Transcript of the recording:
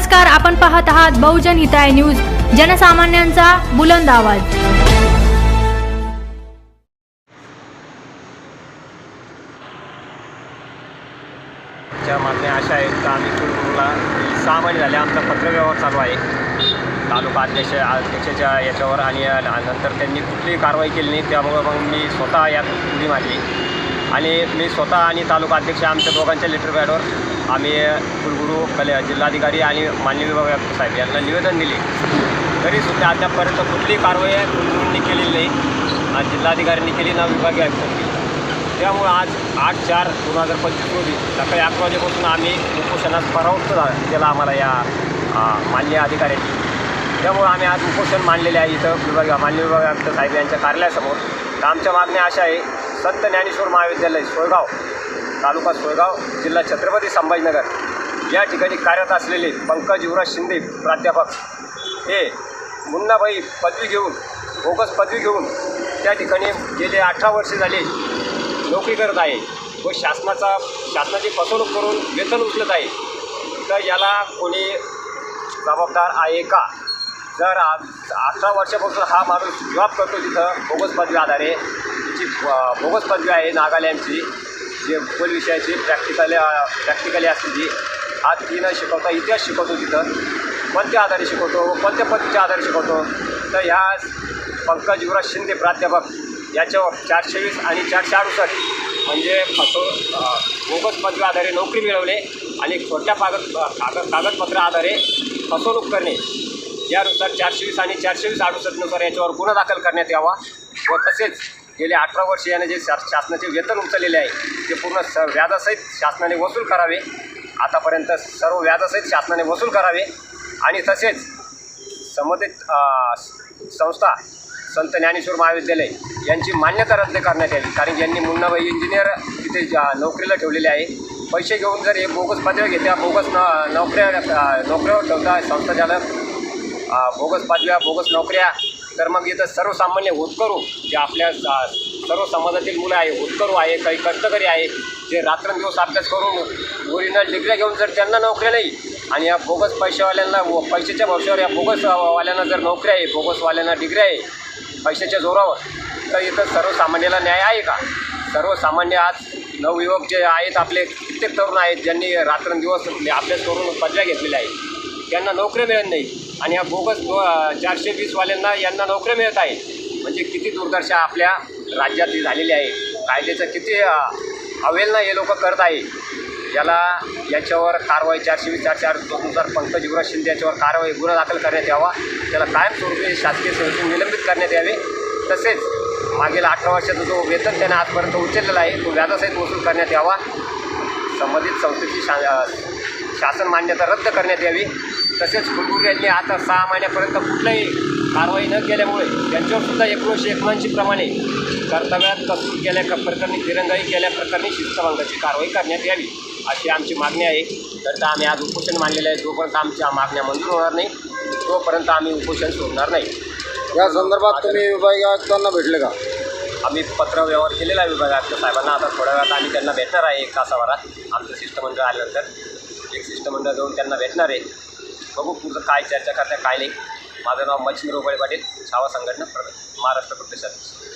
नमस्कार आपण पाहत आहात बहुजन हिताय न्यूज जनसामान्यांचा बुलंद आवाज. मागण्या अशा आहेत का आम्ही कुटुंबला सहा महिने झाले. आमचा पत्रव्यवहार चालू आहे. तालुका अध्यक्ष अध्यक्षाच्या याच्यावर आणि नंतर त्यांनी कुठलीही कारवाई केली नाही. त्यामुळं मग मी स्वतः यात उडी मारली आणि मी स्वतः आणि तालुका अध्यक्ष आमच्या दोघांच्या लेटर पॅडवर आम्ही कुलगुरू कले जिल्हाधिकारी आणि मान्य विभाग साहेब यांना निवेदन दिले. तरीसुद्धा आतापर्यंत कुठलीही कारवाई कुलगुरूंनी केलेली नाही ना जिल्हाधिकाऱ्यांनी केली ना विभागीय आयुक्तांनी. केली त्यामुळं आज आठ चार दोन हजार पंचवीस रोजी सकाळी अकरा वाजेपासून आम्ही उपोषणात परावृत्त केला आम्हाला या आ, मान्य अधिकाऱ्यांनी. त्यामुळं आम्ही आज उपोषण मानलेले आहे इथं विभाग मान्य विभाग आयुक्त साहेब यांच्या कार्यालयासमोर. तर आमच्या मागण्या अशा आहे संत ज्ञानेश्वर महाविद्यालय सोयगाव तालुका सोयगाव जिल्हा छत्रपती संभाजीनगर. या ठिकाणी कार्यरत असलेले पंकज युवराज शिंदे प्राध्यापक. हे मुन्नाबाई पदवी घेऊन बोगस पदवी घेऊन त्या ठिकाणी गेले अठरा वर्षे झाले नोकरी करत आहे. व शासनाचा शासनाची फसवणूक करून वेतन उचलत आहे. तर याला कोणी जबाबदार आहे का? जर अठरा वर्षापासून हा माणूस जॉब करतो तिथं बोगस पदवी आधारे तिची बोगस पदवी आहे नागालँडची. जे भूगोल विषयाची प्रॅक्टिकले प्रॅक्टिकली असते जी आज ती न शिकवता इतिहास शिकवतो तिथं. कोणत्या आधारे शिकवतो? व कोणत्या पद्धतीच्या आधारे शिकवतो? तर ह्या पंकज युवराज शिंदे प्राध्यापक याच्यावर चारशे वीस आणि चारशे अडुसष्ट म्हणजे फसव अ, बोगस पदवी आधारे नोकरी मिळवणे आणि खोट्या कागद कागद कागदपत्र आधारे फसवणूक करणे. यानुसार चारशे वीस आणि चारशे वीस अडुसष्टनुसार याच्यावर गुन्हा दाखल करण्यात यावा व तसेच गेले अठरा वर्ष याने जे शा शासनाचे वेतन उचललेले आहे ते पूर्ण स व्याजासहित शासनाने वसूल करावे. आतापर्यंत सर्व व्याजासहित शासनाने वसूल करावे. आणि तसेच संबंधित संस्था संत ज्ञानेश्वर महाविद्यालय यांची मान्यता रद्द करण्यात यावी. कारण यांनी मुन्नाबाई इंजिनियर तिथे नोकरीला ठेवलेले आहे. पैसे घेऊन जर हे बोगस पदव्या घेत्या बोगस न नोकऱ्या नोकऱ्यावर ठेवता संस्थाचालक अ, बोगस पदव्या बोगस नोकऱ्या तर मग इथं सर्वसामान्य होतकरू जे आपल्या सर्व समाजातील मुलं आहे होतकरू आहे काही कष्टकरी आहे जे रात्रंदिवस अभ्यास करून ओरिजिनल डिग्र्या घेऊन जर त्यांना नोकऱ्या नाही आणि या बोगस पैशावाल्यांना व पैशाच्या भविष्यावर या बोगसवाल्यांना जर नोकऱ्या आहे बोगसवाल्यांना डिग्र्या आहे पैशाच्या जोरावर तर इथं सर्वसामान्याला न्याय आहे का? सर्वसामान्य आज नवयुवक जे आहेत आपले कित्येक तरुण आहेत ज्यांनी रात्रंदिवस अभ्यास करून पदव्या घेतलेल्या आहेत. यांना नोकऱ्या मिळत नाही. आणि या बोगस चारशे वीसवाल्यांना यांना नोकऱ्या मिळत आहे म्हणजे किती दुर्दशा आपल्या राज्यातली झालेली आहे. कायद्याचं किती अवेलना अवहेलना हे लोक करत आहे याला याच्यावर कारवाई चारशे वीस चारशे हजार पंकज युवराज शिंदे याच्यावर कारवाई गुन्हा दाखल करण्यात यावा. त्याला कायमस्वरूपी शासकीय सेवेतून निलंबित करण्यात यावे. तसेच मागील अठरा वर्षाचा जो वेतन त्याने आजपर्यंत उचललेला आहे तो व्याजासहित वसूल करण्यात यावा. संबंधित संस्थेची शा शासन मान्यता रद्द करण्यात यावी. तसेच कुलगुरू यांनी आता सहा महिन्यापर्यंत कुठल्याही कारवाई न केल्यामुळे त्यांच्यावर सुद्धा एकोणीसशे एकोणऐंशी प्रमाणे कर्तव्यात कसूर केल्या प्रकरणी दिरंगाई केल्या प्रकरणी शिस्तभंगाची कारवाई करण्यात यावी अशी आमची मागणी आहे. तर आम्ही आज उपोषण मानलेलं आहे. जोपर्यंत आमच्या मागण्या मंजूर होणार नाही तोपर्यंत आम्ही उपोषण सोडणार नाही. या संदर्भात तुम्ही विभागीय आयुक्तांना भेटले का? आम्ही पत्र व्यवहार केलेला आहे विभागात साहेबांना. आता थोड्या वेळात आम्ही त्यांना भेटणार आहे एक तासाभरात. आमचं शिष्टमंडळ आल्यानंतर एक शिष्टमंडळ जाऊन त्यांना भेटणार आहे. बघू पुढचं काय चर्चा करता काय नाही माझं नाव मच्छिंद्र उबळे पाटील छावा संघटना प्र महाराष्ट्र प्रदेशात